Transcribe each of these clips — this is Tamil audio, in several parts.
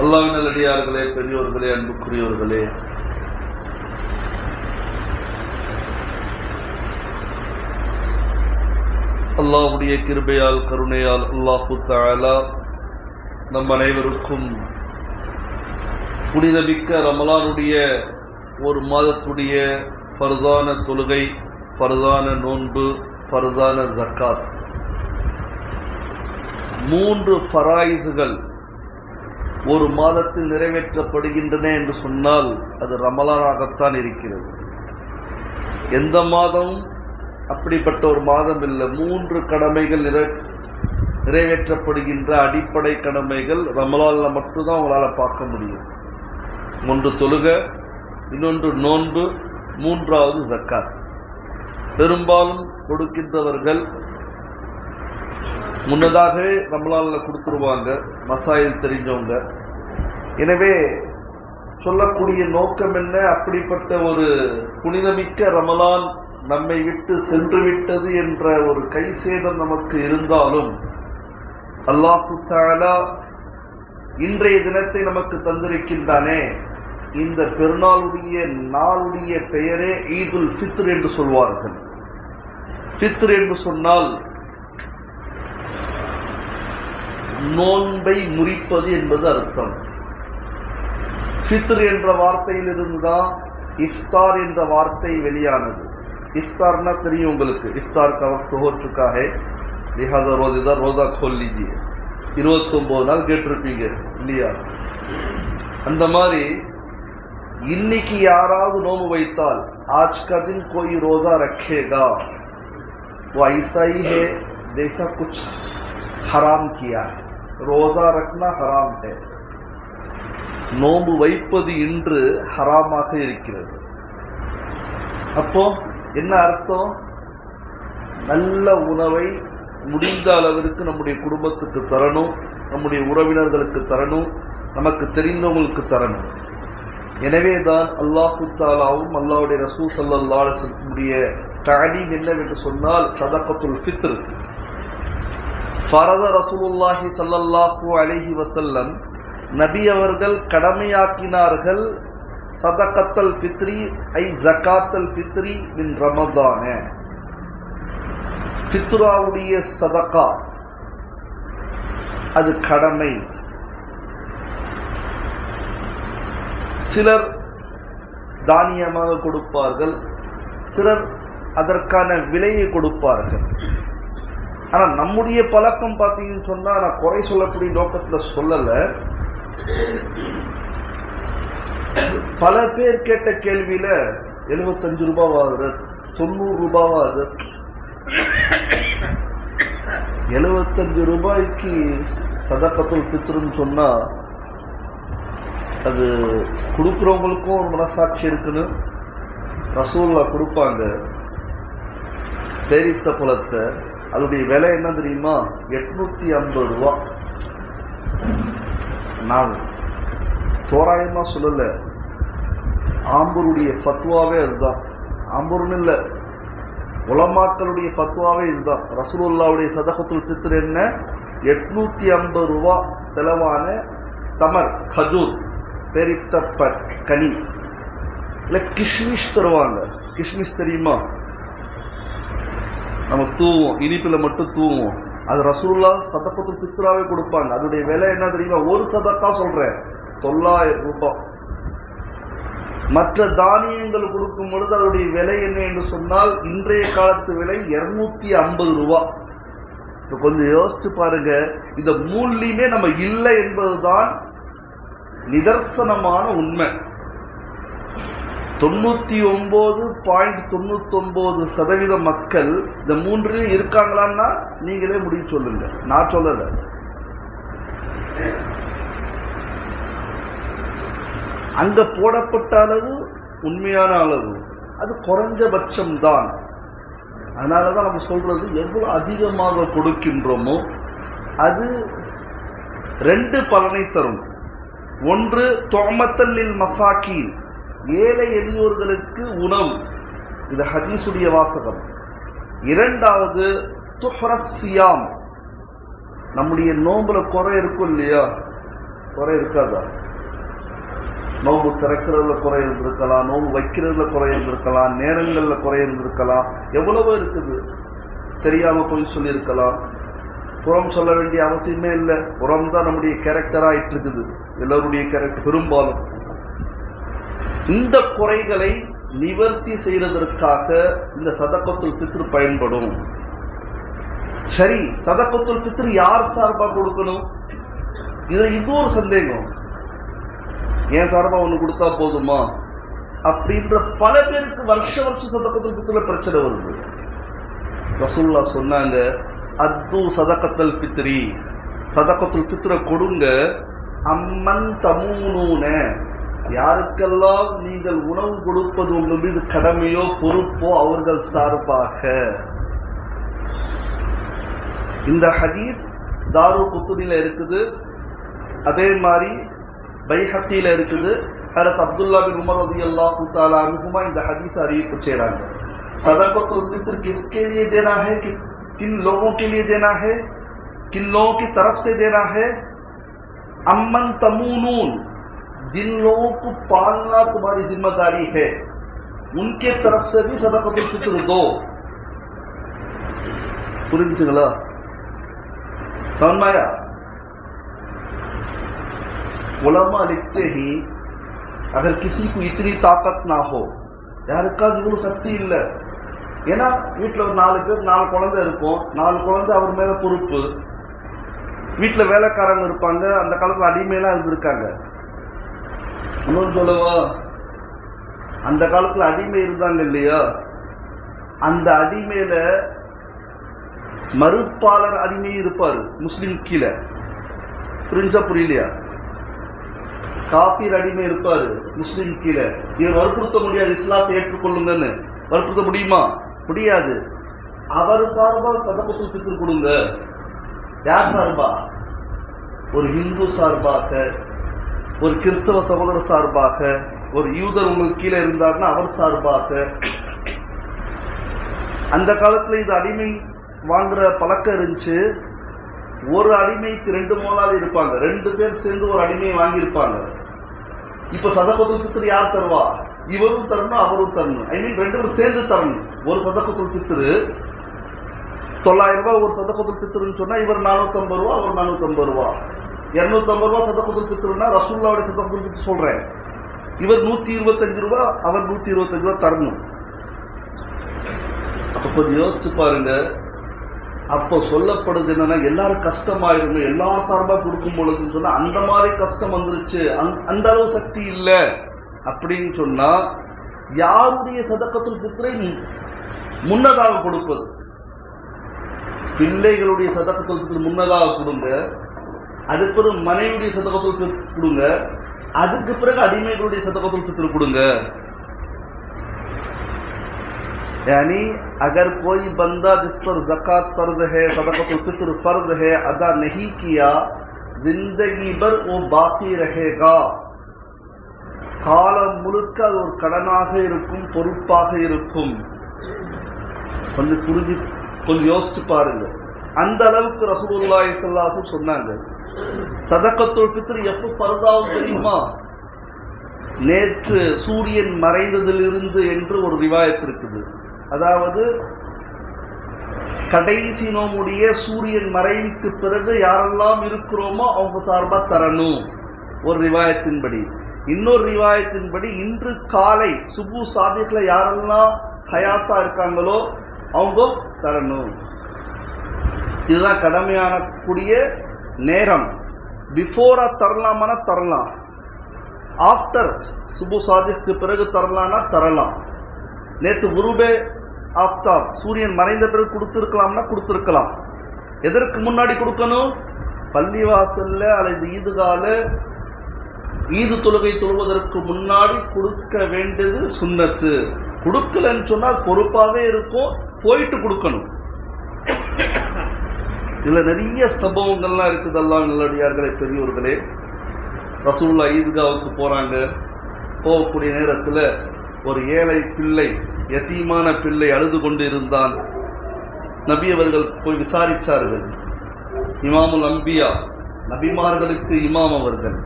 அல்லாஹ் நல்லடியார்களே பெரியோர்களே அன்புக்குரியவர்களே. அல்லாஹ்வுடைய கிருபையால் கருணையால் அல்லாஹு தாலா நம் அனைவருக்கும் புனிதமிக்க ரமலானுடைய ஒரு மாதத்துடைய பரதான தொழுகை பரதான நோன்பு பரதான ஜக்காத். மூன்று ஃபராயிதுகள் ஒரு மாதத்தில் நிறைவேற்றப்படுகின்றன என்று சொன்னால் அது ரமலானாகத்தான் இருக்கிறது. எந்த மாதம்? அப்படிப்பட்ட ஒரு மாதம் இல்லை. மூன்று கடமைகள் நிறைவேற்றப்படுகின்ற அடிப்படை கடமைகள் ரமலானில் மட்டும்தான் உங்களால் பார்க்க முடியும். ஒன்று தொழுக இன்னொன்று நோன்பு மூன்றாவது ஜக்காத். பெரும்பாலும் கொடுக்கின்றவர்கள் முன்னதாகவே ரமலான்ல கொடுத்துருவாங்க மசாயில் தெரிஞ்சவங்க. எனவே சொல்லக்கூடிய நோக்கம் என்ன? அப்படிப்பட்ட ஒரு புனிதமிக்க ரமலான் நம்மை விட்டு சென்று விட்டது என்ற ஒரு கை சேதம் நமக்கு இருந்தாலும் அல்லாஹு தாலா இன்றைய தினத்தை நமக்கு தந்திருக்கின்றானே. இந்த பெருநாளுடைய நாளுடைய பெயரே ஈதுல் ஃபித்ர் என்று சொல்வார்கள். ஃபித்ர் என்று சொன்னால் நோன்பை முறிப்பது என்பது அர்த்தம் ஃபித்ர் என்ற வார்த்தையிலிருந்து தான் இஃப்தார் என்ற வார்த்தை வெளியானது इफ्तारना தெரியும் உங்களுக்கு इफ्तार का वक्त हो चुका है लिहाजा रोजेदार रोजा खोल लीजिए இருபத்தொன்பது நாள் கேட்டிருப்பீங்க இல்லையா அந்த மாதிரி இன்னைக்கு யாராவது நோம்பு வைத்தால் आज का दिन कोई रोजा रखेगा वो ऐसा ही है जैसा कुछ हराम किया है ரோசா ரக்னா ஹராம் ஹே நோம்பு வைப்பது இன்று ஹராமாக இருக்கிறது. அப்போ என்ன அர்த்தம்? நல்ல உணவை முடிந்த அளவிற்கு நம்முடைய குடும்பத்துக்கு தரணும் நம்முடைய உறவினர்களுக்கு தரணும் நமக்கு தெரிந்தவங்களுக்கு தரணும். எனவே தான் அல்லாஹு தாலாவும் அல்லாவுடைய ரசூ சல்லா உடைய தாலீம் என்னவென்று சொன்னால் சதக்கத்துல் ஃபித்ரு. ஃபரத ரசூலுல்லாஹி சல்லல்லாஹு அலிஹி வசல்லம் நபி அவர்கள் கடமையாக்கினார்கள் சதகத்தல் பித்ரி ஐ ஜக்காத்தல் பித்ரி மின் ரமதான பித்ராவுடைய சதகா அது கடமை. சிலர் தானியமாக கொடுப்பார்கள் சிலர் அதற்கான விலையை கொடுப்பார்கள். ஆனா நம்முடைய பழக்கம் பார்த்தீங்கன்னு சொன்னா நான் குறை சொல்லக்கூடிய நோக்கத்துல சொல்லல. பல பேர் கேட்ட கேள்வியில எழுபத்தஞ்சு ரூபாய் ஆகுது தொண்ணூறு ரூபாவாகுது. எழுபத்தஞ்சு ரூபாய்க்கு சதக்கத்துல் பித்ருன்னு சொன்னா அது கொடுக்குறவங்களுக்கும் ஒரு மனசாட்சி இருக்குன்னு ரசூல்லா கொடுப்பாங்க. பேரித்த குலத்தை அதோடைய விலை என்ன தெரியுமா? எட்நூத்தி ஐம்பது ரூபா. நான் தோராயமா சொல்லல. ஆம்பூருடைய பத்துவாவே அதுதான். ஆம்பூர்னு இல்ல. உலமாக்களுடைய பத்துவாவே இதுதான். ரசூலுல்லாவுடைய சதகத்துல் பித்ர் என்ன? எட்நூத்தி ஐம்பது ரூபா செலவான தமர் கஜூர் பெரித்த கனி. இல்ல கிஷ்மிஷ் தருவாங்க. கிஷ்மிஷ் தெரியுமா? நம்ம தூவோம் இனிப்பில் மட்டும் தூவோம். அது ரசூல்லா சதக்கத்துல் பித்ராவே கொடுப்பாங்க. அதோடைய விலை என்ன தெரியுமா? ஒரு சதக்கா சொல்றேன். தொள்ளாயிரம் ரூபாய் மற்ற தானியங்கள் கொடுக்கும் பொழுது அதனுடைய விலை என்ன என்று சொன்னால் இன்றைய காலத்து விலை இருநூத்தி ஐம்பது ரூபா. இப்போ கொஞ்சம் யோசிச்சு பாருங்க. இந்த மூலியுமே நம்ம இல்லை என்பதுதான் நிதர்சனமான உண்மை. தொண்ணூத்தி ஒன்பது பாயிண்ட் தொண்ணூத்தி ஒன்பது சதவீத மக்கள் இந்த மூன்று இருக்காங்களான்னா நீங்களே முடிவு சொல்லுங்க. நான் சொல்லல. அங்க போடப்பட்ட அளவு உண்மையான அளவு. அது குறைஞ்சபட்சம் தான் அதனாலதான் நம்ம சொல்றது எவ்வளவு அதிகமாக கொடுக்கின்றோமோ அது ரெண்டு பலனை தரும். ஒன்று தொமத்தல்லில் மசாக்கீன் ஏழை எளியோர்களுக்கு உணவு. இது ஹதீசுடைய வாசகம். இரண்டாவது துஹ்ரஸ்யாம் நம்முடைய நோம்புல குறை இருக்கும் இல்லையா? குறை இருக்காதா? நோம்பு திறக்கிறதுல குறை இருந்திருக்கலாம் நோம்பு வைக்கிறதுல குறை இருந்திருக்கலாம் நேரங்களில் குறை இருந்திருக்கலாம் எவ்வளவோ இருக்குது. தெரியாம போய் சொல்லியிருக்கலாம். புறம் சொல்ல வேண்டிய அவசியமே இல்லை. புறம் தான் நம்முடைய கேரக்டர் ஆயிட்டு இருக்குது எல்லோருடைய கேரக்டர் பெரும்பாலும். இந்த குறைகளை நிவர்த்தி செய்வதற்காக இந்த சதக்கத்துல் பித்ரு பயன்படும். சரி சதக்கத்துல் பித்ரு யார் சார்பா கொடுக்கணும்? இது இது ஒரு சந்தேகம். ஏன் சார்பா ஒண்ணு கொடுத்தா போதுமா? அப்படின்ற பல பேருக்கு வருஷ வருஷம் சதக்கத்துல் பித்ருல பிரச்சனை வருது. ரசூல்லா சொன்னாங்க அத்து சதக்கத்தல் பித்ரி சதக்கத்துல் பித்ர கொடுங்க. அம்மன் தமூனூன. யாருக்கெல்லாம் நீங்கள் உணவு கொடுப்பது உங்கள் மீது கடமையோ பொறுப்போ அவர்கள் சார்பாக இந்த ஹதீஸ் தாரு குத்துனில இருக்குது அதே மாதிரி பைஹத்தியில இருக்குது ஹரத் அப்துல்லா பின் உமர் ரதி அல்லாஹு ताला अनुहुमा இந்த ஹதீஸ் அறிவிப்பு செய்றாங்க सदक़तुल फित्र किसके लिए देना है किस किन लोगों के लिए देना है किन लोगों की तरफ से देना है अमन तमूनून जिन लोगों को पालना तुम्हारी जिम्मेदारी है उनके तरफ से भी सदक़तुल फित्र दो புரிஞ்சுங்களா समझ उलमा लिखते ही अगर किसी को इतनी ताकत ना हो யாருக்காவது இவ்வளவு சக்தி இல்லை ஏன்னா வீட்டில் ஒரு நாலு பேர் நாலு குழந்தை இருக்கும் நாலு குழந்தை அவர் மேல பொறுப்பு வீட்டில் வேலைக்காரங்க இருப்பாங்க அந்த காலத்துல அடிமையெல்லாம் இருந்திருக்காங்க இன்னொன்று சொல்லவா? அந்த காலத்துல அடிமை இருந்தாங்க இல்லையா? அந்த அடிமையில மறுப்பாளர் அடிமை இருப்பாரு முஸ்லிம் கீழே. புரிஞ்சா புரியலையா? காபீர் அடிமை இருப்பாரு முஸ்லிம் கீழே. இவர் வற்புறுத்த முடியாது இஸ்லாத்தை ஏற்றுக்கொள்ளுங்கன்னு. வற்புறுத்த முடியுமா? முடியாது. அவர் சார்பா சதபத்தில் பித்து கொடுங்க. யார் சார்பா? ஒரு ஹிந்து சார்பாக ஒரு கிறிஸ்தவ சகோதரர் சார்பாக ஒரு யூதர் உங்களுக்கு கீழே இருந்தார்னா அவர் சார்பாக. அந்த காலத்துல இது அடிமை வாங்குற பழக்கம் இருந்துச்சு. ஒரு அடிமைக்கு ரெண்டு மூணாள் இருப்பாங்க. ரெண்டு பேர் சேர்ந்து ஒரு அடிமையை வாங்கியிருப்பாங்க. இப்ப சதகத்துல் யார் தருவா? இவரும் தரணும் அவரும் தரணும். ஐ மீன் ரெண்டு பேரும் சேர்ந்து தரணும். ஒரு சதகத்துல் பித்திரு தொள்ளாயிரம் ரூபாய் ஒரு சதகத்துல் பித்திருன்னு சொன்னா இவர் நானூத்தி ஐம்பது ரூபா அவர் நானூத்தி ஐம்பது ரூபா. இருநூத்தி ஐம்பது ரூபா சதகத்துல் கொடுத்துருன்னா ரசூல்லாவுடைய சதகத்துல் பித்திரு சொல்றேன். இவர் நூத்தி இருபத்தஞ்சு ரூபா அவர் நூத்தி இருபத்தஞ்சு ரூபா தரணும். அப்ப கொஞ்சம் யோசிச்சு பாருங்க. அப்போ சொல்லப்படுது என்னன்னா எல்லாரும் கஷ்டமாயிருங்க எல்லா சார்பா கொடுக்கும் பொழுதுன்னு சொன்னா அந்த மாதிரி கஷ்டம் வந்துருச்சு. அந்த- அந்த அளவு சக்தி இல்ல. அப்படின்னு சொன்னா யாருடைய சதக்கத்தில் புத்திரை முன்னதாக கொடுப்பது? பிள்ளைகளுடைய சதக்கத்தில் முன்னதாக கொடுங்க. அதுக்கு பிறகு மனைவியுடைய சதக்கத்துல் பித்ரு கொடுங்க அதுக்கு பிறகு அடிமைகளுடைய சதக்கத்துல் பித்ரு கொடுங்க यानी अगर कोई बंदा जिस पर जक़ात फर्ज है सदक़तुल फित्र फर्ज है अदा नहीं किया जिंदगी भर वो बाकी रहेगा காலம் முழுக்க அது ஒரு கடனாக இருக்கும் பொறுப்பாக இருக்கும் கொஞ்சம் புரிஞ்சு கொஞ்சம் யோசிச்சு பாருங்க அந்த அளவுக்கு ரசூலுல்லாஹி ஸல்லல்லாஹு அலைஹி வஸல்லம் சொன்னாங்க சதக்கத்துள் பித்ரு எப்போ பருதாவும் தெரியுமா? நேற்று சூரியன் மறைந்ததிலிருந்து என்று ஒரு ரிவாயத் இருக்குது. அதாவது கடைசி நோமுடைய சூரியன் மறைவுக்கு பிறகு யாரெல்லாம் இருக்கிறோமோ அவங்க சார்பா தரணும். ஒரு ரிவாயத்தின்படி. இன்னொரு ரிவாயத்தின்படி இன்று காலை சுபு சாதிகளை யாரெல்லாம் ஹயாத்தா இருக்காங்களோ அவங்க தரணும். இதுதான் கடமையான கூடிய நேரம். பிஃபோரா தரலாமானா தரலாம். ஆஃப்டர் சுபு சாதிக்கு பிறகு தரலாம்னா தரலாம். நேற்று குருபே ஆஃப்தாப் சூரியன் மறைந்த பிறகு கொடுத்துருக்கலாம்னா கொடுத்துருக்கலாம். எதற்கு முன்னாடி கொடுக்கணும்? பள்ளிவாசல்ல அல்லது ஈதுகால ஈது தொழுகை தொழுவதற்கு முன்னாடி கொடுக்க வேண்டியது சுண்ணத்து. கொடுக்கலன்னு சொன்னால் பொறுப்பாகவே இருக்கும் போயிட்டு கொடுக்கணும். இதுல நிறைய சம்பவங்கள்லாம் இருக்குது எல்லாம் நல்லடியார்களே பெரியோர்களே. ரசூல்லா ஈத்காவுக்கு போறாங்க. போகக்கூடிய நேரத்தில் ஒரு ஏழை பிள்ளை எத்தீமான பிள்ளை அழுது கொண்டு இருந்தான். நபி அவர்கள் போய் விசாரிச்சார்கள். இமாமுல் அம்பியா நபிமார்களுக்கு இமாம் அவர்கள்.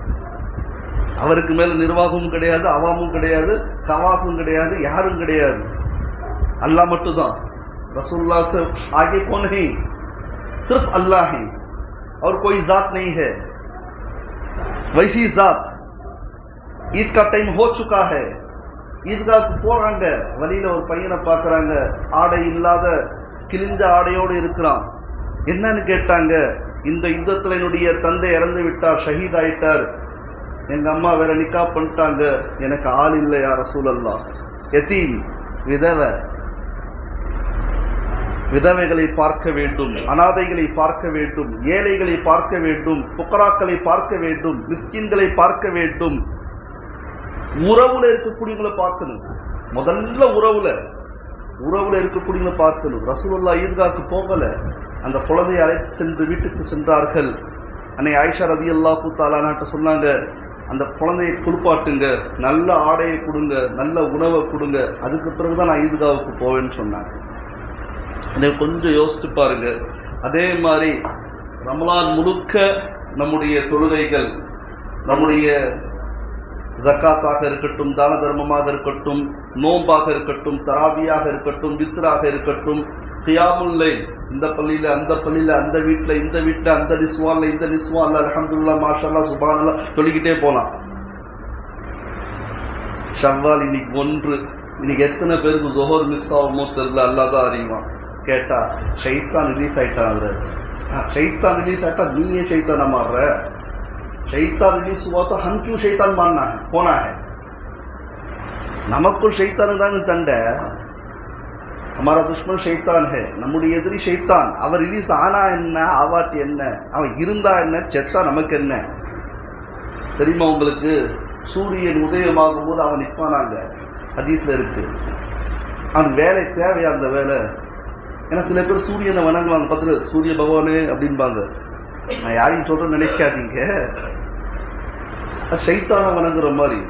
அவருக்கு மேல நிர்வாகமும் கிடையாது அவாமும் கிடையாது கவாசும் கிடையாது யாரும் கிடையாது. அல்லா மட்டும்தான். ரசூல்லா ஆகிய போனே सिर्फ अल्लाह है और कोई जात नहीं है वैसी जात ईद का टाइम हो चुका है ஈத்காவுக்கு போறாங்க வழியில ஒரு பையனை பார்க்கறாங்க ஆடை இல்லாத கிழிஞ்ச ஆடையோடு இருக்கிறான் என்னன்னு கேட்டாங்க இந்த யுத்தத்துல என்னுடைய தந்தை இறந்து விட்டார் ஷஹீத் ஆயிட்டார் எங்க அம்மா வேற நிக்கா பண்ணிட்டாங்க எனக்கு ஆள் இல்லை யார சூழல்லாம் எத்தீம் விதவை விதவைகளை பார்க்க வேண்டும் அனாதைகளை பார்க்க வேண்டும் ஏழைகளை பார்க்க வேண்டும் புக்கராக்களை பார்க்க வேண்டும் மிஸ்கின்களை பார்க்க வேண்டும். உறவுல இருக்கக்கூடியவங்களை பார்க்கணும். முதல்ல உறவுல உறவுல இருக்கக்கூடியவங்களை பார்க்கணும். ரசூலுல்லா ஈர்காக்கு போகல. அந்த குழந்தையை அழைத்து சென்று வீட்டுக்கு சென்றார்கள். அன்னை ஆயிஷா ரதி அல்லா கூத்தாலான்ட்ட சொன்னாங்க அந்த குழந்தையை குளிப்பாட்டுங்க நல்ல ஆடையை கொடுங்க நல்ல உணவை கொடுங்க. அதுக்கு பிறகுதான் நான் ஈதுகாவுக்கு போவேன்னு சொன்னாங்க. இதை கொஞ்சம் யோசிச்சு பாருங்க. அதே மாதிரி ரமலான் முழுக்க நம்முடைய தொழுகைகள் நம்முடைய ஜக்காத்தாக இருக்கட்டும் தான தர்மமாக இருக்கட்டும் நோம்பாக இருக்கட்டும் தராபியாக இருக்கட்டும் வித்ராக இருக்கட்டும் கியாமுல்லை இந்த பள்ளியில அந்த பள்ளியில அந்த வீட்டுல இந்த வீட்டுல அந்த நிஸ்வான்ல இந்த நிஸ்வான்ல அலமதுல்லா மாஷல்லா சுபானல்லா சொல்லிக்கிட்டே போலாம். ஷவ்வால் இன்னைக்கு ஒன்று. இன்னைக்கு எத்தனை பேருக்கு ஜொஹர் மிஸ் ஆகுமோ தெரியல அல்லாதான் அறிவான். கேட்டா ஷைத்தான் ரிலீஸ் ஆயிட்டான் அதுல ஷைத்தான் ரிலீஸ் ஆயிட்டா நீ ஏன் ஷைத்தான மாறுற शैतान रिलीज हुआ तो हम क्यों शैतान मानना है होना है நமக்குள் ஷைத்தான் தான் சண்டை हमारा दुश्मन ஷைத்தான் है நம்முடைய எதிரி ஷைத்தான் அவர் ரிலீஸ் ஆனா என்ன ஆவாட்டி என்ன அவன் இருந்தா என்ன செத்தா நமக்கு என்ன தெரியுமா உங்களுக்கு சூரியன் உதயமாகும் போது அவன் நிற்பானாங்க ஹதீஸ்ல இருக்கு அவன் வேலை தேவையா அந்த வேலை ஏன்னா சில பேர் சூரியனை வணங்குவாங்க. பார்த்துட்டு சூரிய பகவானே அப்படின்பாங்க நான் யாரையும் சொல்றேன்னு நினைக்காதீங்க. சைத்தான வணங்குற மாதிரி.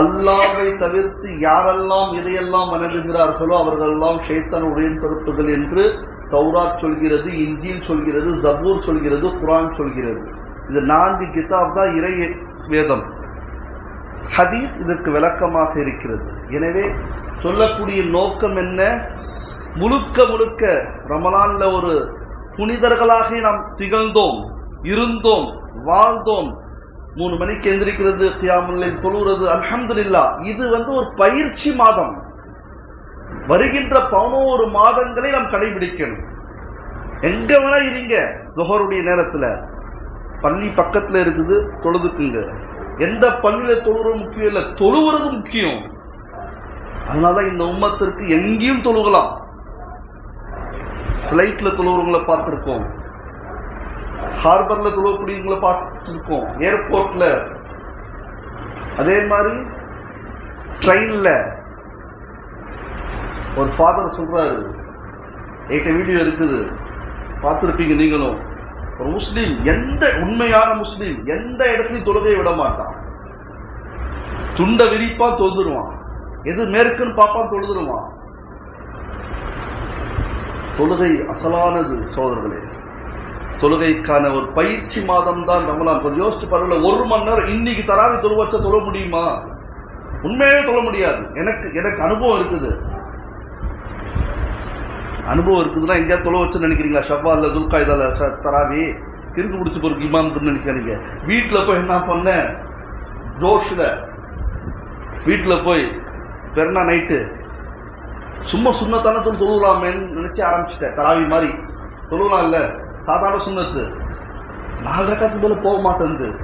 அல்லாவை தவிர்த்து யாரெல்லாம் இதையெல்லாம் வணங்குகிறார்களோ அவர்களெல்லாம் ஷைத்தான் உடன்படுத்துகள் என்று தௌராத் சொல்கிறது இந்தியில் சொல்கிறது ஜபூர் சொல்கிறது குரான் சொல்கிறது. இது நான்கு கிதாப் தான் இறை வேதம். ஹதீஸ் இதற்கு விளக்கமாக இருக்கிறது. எனவே சொல்லக்கூடிய நோக்கம் என்ன? முழுக்க முழுக்க ரமலான்ல ஒரு புனிதர்களாக நாம் திகழ்ந்தோம் இருந்தோம் வாழ்ந்தோம். மூணு மணிக்கு எந்திரிக்கிறது கியாமுல்லை தொழுகிறது அல்ஹம்துலில்லா. இது வந்து ஒரு பயிற்சி மாதம். வருகின்ற பதினோரு மாதங்களை நாம் கடைபிடிக்கணும். எங்க வேணா இருங்க ஜொஹருடைய நேரத்துல. பள்ளி பக்கத்துல இருக்குது தொழுதுக்குங்க. எந்த பள்ளியில தொழுறது முக்கியம் இல்லை தொழுவுறது முக்கியம். அதனாலதான் இந்த உம்மத்திற்கு எங்கேயும் தொழுகலாம். ஃப்ளைட்டில் தொழுவுறவங்கள பார்த்துருக்கோம். ஹார்பர்ல தொழுவக்கூடியவங்கள பார்த்துருக்கோம். ஏர்போர்ட்ல அதே மாதிரி ட்ரெயின்ல ஒரு ஃபாதர் சொல்றாரு. என்கிட்ட வீடியோ இருக்குது. பார்த்துருப்பீங்க நீங்களும். ஒரு முஸ்லீம் எந்த உண்மையான முஸ்லீம் எந்த இடத்துலையும் தொழுகையை விட மாட்டான். துண்டை விரிப்பா தொழுதுருவான். எது மேற்குன்னு பார்ப்பான் தொழுதுருவான். தொழுகை அசலானது சோதர்களே தொழுகைக்கான ஒரு பயிற்சி மாதம் தான் ரமலான். கொஞ்சம் யோசிச்சு பாருங்க ஒரு மணி நேரம் இன்னைக்கு தராவி தொழு தொழ முடியுமா? உண்மையாவே தொழ முடியாது. எனக்கு எனக்கு அனுபவம் இருக்குது. அனுபவம் இருக்குதுன்னா எங்கேயா தொலை வச்சு நினைக்கிறீங்களா? துல்கா இதால தராவி? கிறுக்கு பிடிச்சி போறதுக்கு இமாம் நினைக்கிறீங்க வீட்டில் போய் என்ன பண்ணேன் ஜோஷில். வீட்டில் போய் பெருனா நைட்டு சும்மா சுண்ணத்தான தொழு நினைச்சு ஆரம்பிச்சிட்டேன். தராவி மாதிரி. தொழுகலாம் இல்ல. சாதாரண சுண்ணத்து. நாலு ரக்கத்துக்கு மேல போக மாட்டேங்குது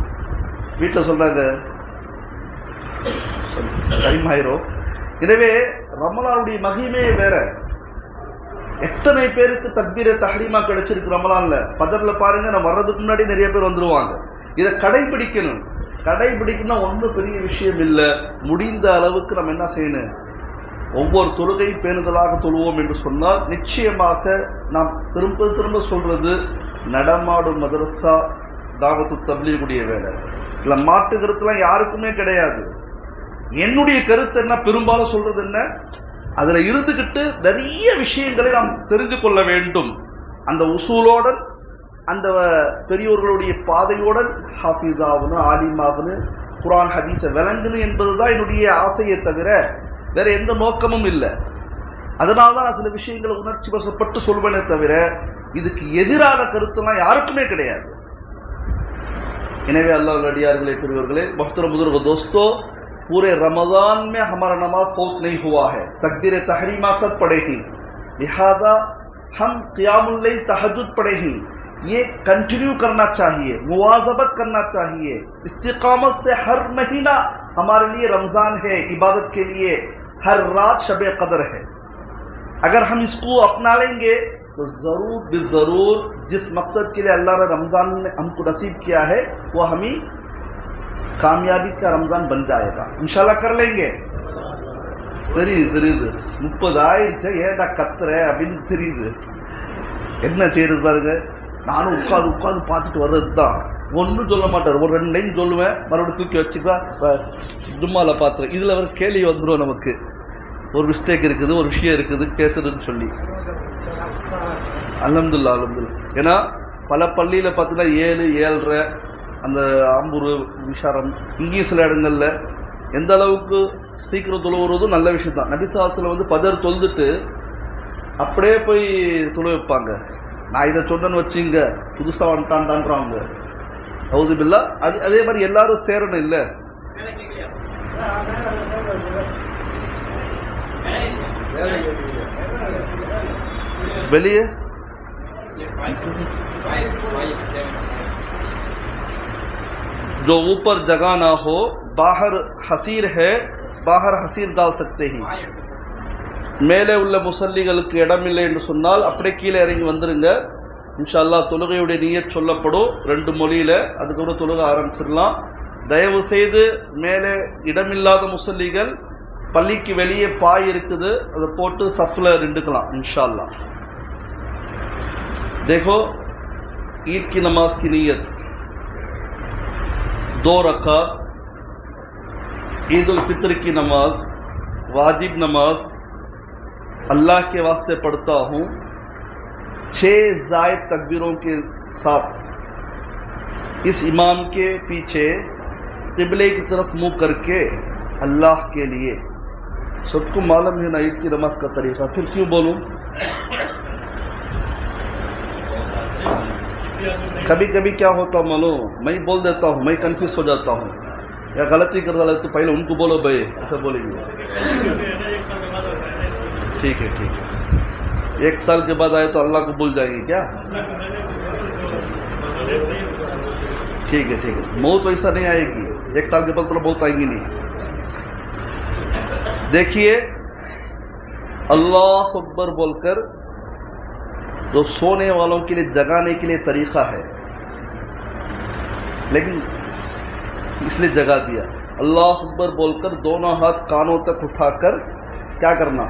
வீட்டில் சொல்றாங்க. டைம் ஆயிரும். எனவே ரமலானுடைய மகிமே வேற. எத்தனை பேருக்கு தக்பீர தஹரிமா கிடைச்சிருக்கு ரமலான்ல? பதர்ல பாருங்க நான் வர்றதுக்கு முன்னாடி நிறைய பேர் வந்துருவாங்க. இதை கடைபிடிக்கணும். கடைபிடிக்கணும் ஒன்றும் பெரிய விஷயம் இல்லை. முடிந்த அளவுக்கு நம்ம என்ன செய்யணும்? ஒவ்வொரு தொழுகையும் பேணுதலாக தொழுவோம் என்று சொன்னால் நிச்சயமாக நாம் திரும்ப திரும்ப சொல்றது நடமாடும் மதரசா தாவத்து தபிலியுடைய வேலை. இல்லை மாற்று கருத்துலாம் யாருக்குமே கிடையாது. என்னுடைய கருத்து என்ன பெரும்பாலும் சொல்றது என்ன? அதுல இருந்துகிட்டு நிறைய விஷயங்களை நாம் தெரிந்து கொள்ள வேண்டும். அந்த உசூலோடன் அந்த பெரியோர்களுடைய பாதையுடன் ஹாஃபிஸாகணும் ஆலிமாகணும் குரான் ஹதீஸை விளங்கணும் என்பதுதான் என்னுடைய ஆசையை தவிர வேற எந்த நோக்கமும் இல்லை அதனால தான் நான் சில விஷயங்களை உணர்ச்சி வசப்பட்டு சொல்வேனே தவிர இதுக்கு எதிரான கருத்துலாம் யாருக்குமே கிடையாது எனவே अल्लाह लड़ियारगले பெரியவர்களே मोहतरम बुजुर्ग दोस्तों पूरे रमजान में हमारा नमाज फौत नहीं हुआ है तकबीर तहरीमा सब पढ़े ही लिहाजा हम क़ियामुल्लैल तहज्जुद पढ़े ही ये कंटिन्यू करना चाहिए मुवाजबत करना चाहिए इस्तिकामत से हर महीना हमारे लिए रमजान है इबादत के लिए हर रात शब कदर है अगर हम इसको अपना लेंगे तो जरूर बे जरूर जिस मकसद के लिए अल्लाह ने रमजान ने हमको नसीब किया है वो हमें कामयाबी का रमजान बन जाएगा इंशाल्लाह कर लेंगे தெரியுது தெரியுது முப்பது ஆயிடுச்சு ஏடா கத்துற அப்படின்னு தெரியுது என்ன செய்யறது பாருங்க நானும் உட்காந்து உட்காந்து பார்த்துட்டு வர்றது தான் ஒன்றும் சொல்ல மாட்டார். ஒரு ரெண்டு லைன் சொல்லுவேன் மறுபடியும் தூக்கி வச்சுக்கா சார் பார்த்து இதில் வர கேள்வி வந்துடும் நமக்கு. ஒரு மிஸ்டேக் இருக்குது ஒரு விஷயம் இருக்குது பேசுறதுன்னு சொல்லி. அலமதுல்லா அலமதுல்லா ஏன்னா பல பள்ளியில் பார்த்தீங்கன்னா ஏழு ஏழரை அந்த ஆம்பூர் விஷாரம் இங்கேயும் சில இடங்களில் எந்த அளவுக்கு சீக்கிரம் தொழுவுறதும் நல்ல விஷயம் தான் நபிசாசத்தில் வந்து பதர் தொழுதுட்டு அப்படியே போய் தொழு வைப்பாங்க நான் இதை சொன்னேன்னு வச்சுங்க புதுசாக வந்துட்டான்டான்றாங்க. ஹவுது பில்லா அது அதே மாதிரி எல்லாரும் சேரணும் இல்லை வெளியே जो ऊपर जगह ना हो बाहर हसीर है बाहर हसीर डाल सकते ही மேலே உள்ள முசல்லிகளுக்கு இடமில்லை என்று சொன்னால் அப்படியே கீழே இறங்கி வந்துருங்க இன்ஷா அல்லாஹ் தொழுகையுடைய நீயத் சொல்லப்படும் ரெண்டு மொழியில அதுக்கப்புறம் தொழுகை ஆரம்பிச்சிடலாம் தயவு செய்து மேலே இடமில்லாத முசல்லிகள் பள்ளிக்கு வெளியே பாய் இருக்குது அதை போட்டு சஃப்ல நின்றுக்கலாம் இன்ஷா அல்லாஹ் देखो ईद की नमाज की नीयत दो रकात ईद उल फित्र की नमाज वाजिब नमाज अल्लाह के वास्ते पढ़ता हूँ छह जायद तकबीरों के साथ इस इमाम के पीछे किबले की तरफ़ मुँह करके अल्लाह के लिए। सबको मालूम है ना ईद की नमाज़ का तरीका। फिर क्यों बोलूँ? कभी कभी क्या होता मालूम? मैं बोल देता हूँ, मैं कंफ्यूज हो जाता हूँ। या गलती कर डाला तो पहले उनको बोलो, भाई, ऐसा बोलेंगे। ठीक है ठीक है। एक साल के बाद आए तो अल्लाह को भूल जाएँगे क्या? ठीक है ठीक है। मौत वैसा नहीं आएगी। एक साल के बाद तो मौत आएँगी नहीं। देखिए, अल्लाह अकबर बोलकर जो सोने वालों के लिए, जगाने के लिए तरीका है, लेकिन इसलिए जगा दिया। अल्लाह अकबर बोलकर दोनों हाथ कानों तक उठाकर क्या करना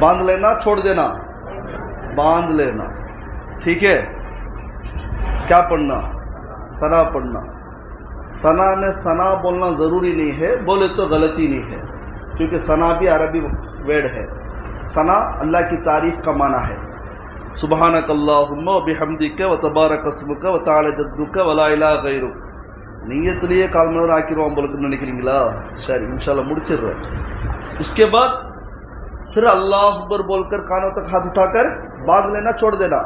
बांध लेना छोड़ देना बांध लेना ठीक है क्या पढ़ना सना पढ़ना सना में सना बोलना जरूरी नहीं है बोले तो गलती नहीं है क्योंकि सना भी अरबी वेड है सना अल्लाह की तारीफ का माना है சுபஹானக் அல்லாஹும்ம பிஹம்திக்க வ தபாரக் அஸ்முக்க வ தஆல ஜத்துக்க வ லா இலாஹ கைருக் நீயத்திலேயே கால் மணி நேரம் ஆக்கிடுவோம் போலுக்குன்னு நினைக்கிறீங்களா சரி इंशाल्लाह முடிச்சிடுறேன் उसके बाद फिर अल्लाह अकबर बोलकर कानों तक हाथ उठाकर बाँध लेना छोड़ देना।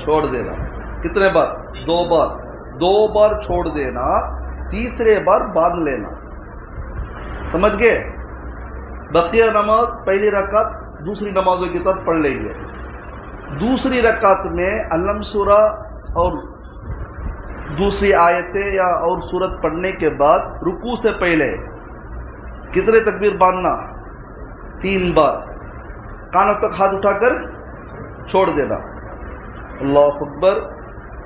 छोड़ देना। कितने बार? दो बार। दो बार छोड़ देना। तीसरे बार बाँध लेना। समझ गए? बकिया नमाज़ पहली रकात, दूसरी नमाजों की तरफ़ पढ़ लेंगे दूसरी रकात में अलम सूरा और दूसरी आयतें या और सूरत पढ़ने के बाद रुकू से पहले कितने तकबीर बांधना? तीन बार। कानों तक हाथ उठाकर छोड़ देना अल्लाह अकबर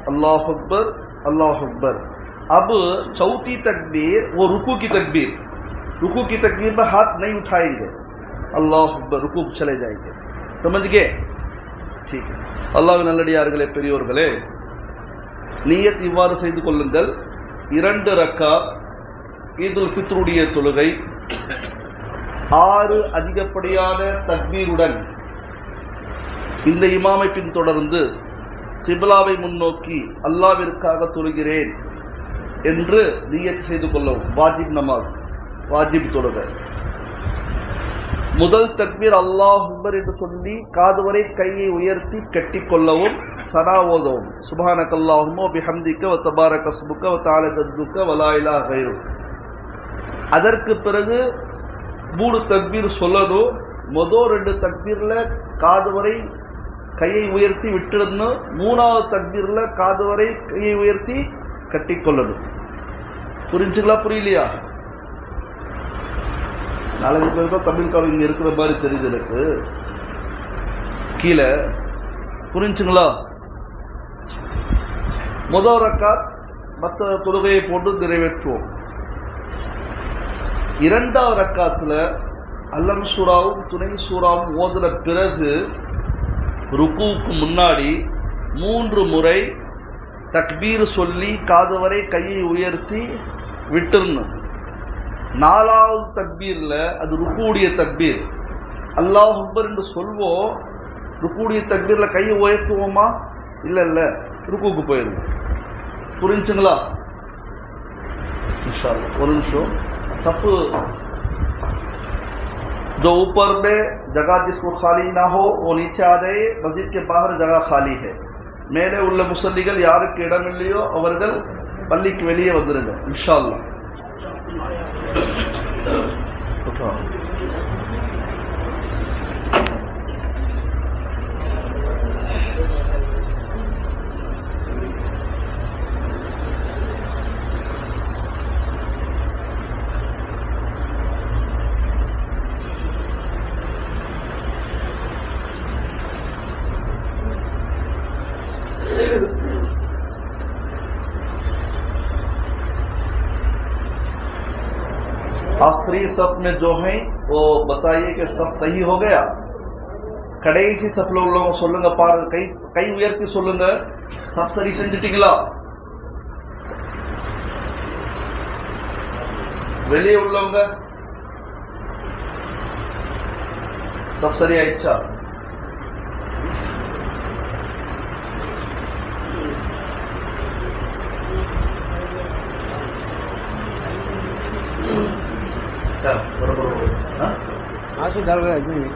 अल्लाह अकबर अल्लाह अकबर अब चौथी तकबीर वो रुकू की तकबीर रुकू की तकबीर में हाथ नहीं उठाएंगे अल्लाह अकबर रुकू चले जाएंगे समझ गए ठीक है அல்லாஹ் நல்லடியார்களே பெரியோர்களே நீயத் இவ்வாறு செய்து கொள்ளுங்கள் இரண்டு ரக்கா ஈதுல் ஃபித்ருடைய தொழுகை ஆறு அதிகப்படியான தக்பீருடன் இந்த இமாமை பின்தொடர்ந்து கிபிலாவை முன்னோக்கி அல்லாவிற்காக தொழுகிறேன் என்று நீயத் செய்து கொள்ளவும். வாஜிப் நமாஸ் வாஜிப் தொழுக. முதல் தக்பீர் அல்லாஹுபர் என்று சொல்லி காது வரை கையை உயர்த்தி கட்டிக்கொள்ளவும் சனா ஓதவும். சுபான கல்லாஹுமோ பிஹம்திக்க வ தபாரக சுபுக்க வ தால ஜத்துக்க வலா அதற்கு பிறகு மூணு தக்பீர் சொல்லணும் மொதல் ரெண்டு தக்பீர்ல காது வரை கையை உயர்த்தி விட்டுடணும். மூணாவது தக்பீர்ல காது வரை கையை உயர்த்தி கட்டிக்கொள்ளணும். புரிஞ்சுங்களா புரியலையா? நாலஞ்சு பேர் தான் தமிழ் காலம் இங்க இருக்கிற மாதிரி தெரியுது எனக்கு. கீழே. புரிஞ்சுங்களா? முதல் ரக்காத் மற்ற தொழுகையை போட்டு நிறைவேற்றுவோம். இரண்டாவது ரக்காத்துல அல்லம் சூறாவும் துணை சூறாவும் ஓதுன பிறகு ருக்குவுக்கு முன்னாடி மூன்று முறை தக்பீர் சொல்லி காதவரை கையை உயர்த்தி விட்டுருணும் நாலாவது தக்பீரில் அது ருக்குடைய தக்பீர். அல்லாஹ் அக்பர் என்று சொல்வோம் ருக்குடைய தக்பீரில் கையை உயர்த்துவோமா? இல்லை இல்லை ருக்குவுக்கு போயிடுவோம் புரிஞ்சுங்களா? ஒரு நிமிஷம். सफ जो ऊपर में जगह जिसको खाली ना हो वो नीचे आ जाए मस्जिद के बाहर जगह खाली है மேலே உள்ள முசல்லிகள் யாருக்கு இடம் இல்லையோ அவர்கள் பள்ளிக்கு வெளியே வந்துருங்க இன்ஷா आखिरी सफ में जो है वो बताइए कि सब सही हो गया கடைசி சப்ல உள்ளவங்க சொல்லுங்க பாருங்க கை கை உயர்த்தி சொல்லுங்க சப் சரி செஞ்சுட்டீங்களா வெளியே உள்ளவங்க சப் சரி ஆயிடுச்சா سيدار ولا جميع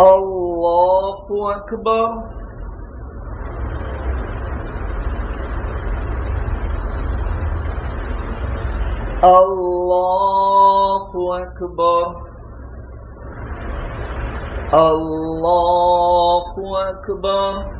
الله أكبر. الله أكبر. الله أكبر.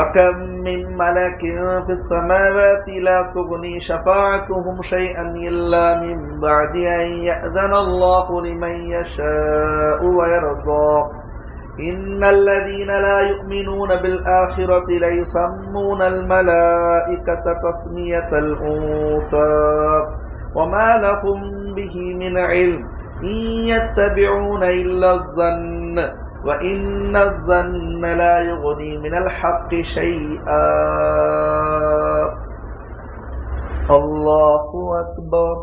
وكم من ملك في السماوات لا تغني شفاعتهم شيئا إلا من بعد أن يأذن الله لمن يشاء ويرضى إن الذين لا يؤمنون بالآخرة ليسمون الملائكة تسمية الأنثى وما لهم به من علم إن يتبعون إلا الظن وإن الظن لا يغني من الحق شيئا. الله أكبر.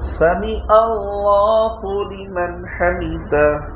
سمع الله لمن حمده.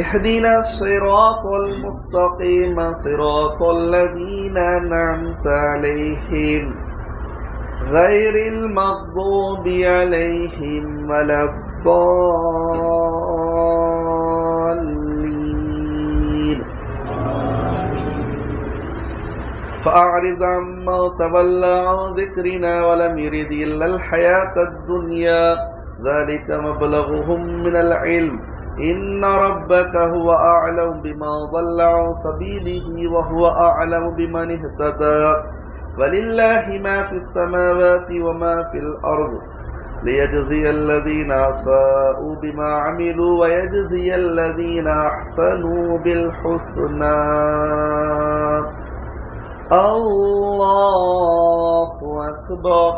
اهدنا الصراط المستقيم صراط الذين أنعمت عليهم غير المغضوب عليهم ولا الضالين. فأعرض عما تولى عن ذكرنا ولم يرد إلا الحياة الدنيا. ذلك مبلغهم من العلم. إن ربك هو أعلم بما ضل عن سبيله وهو أعلم بمن اهتدى ولله ما في السماوات وما في الأرض ليجزي الذين أساءوا بما عملوا ويجزي الذين أحسنوا بالحسنى الله أكبر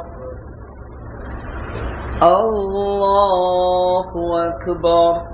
الله أكبر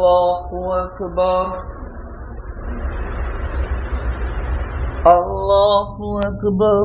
الله أكبر الله أكبر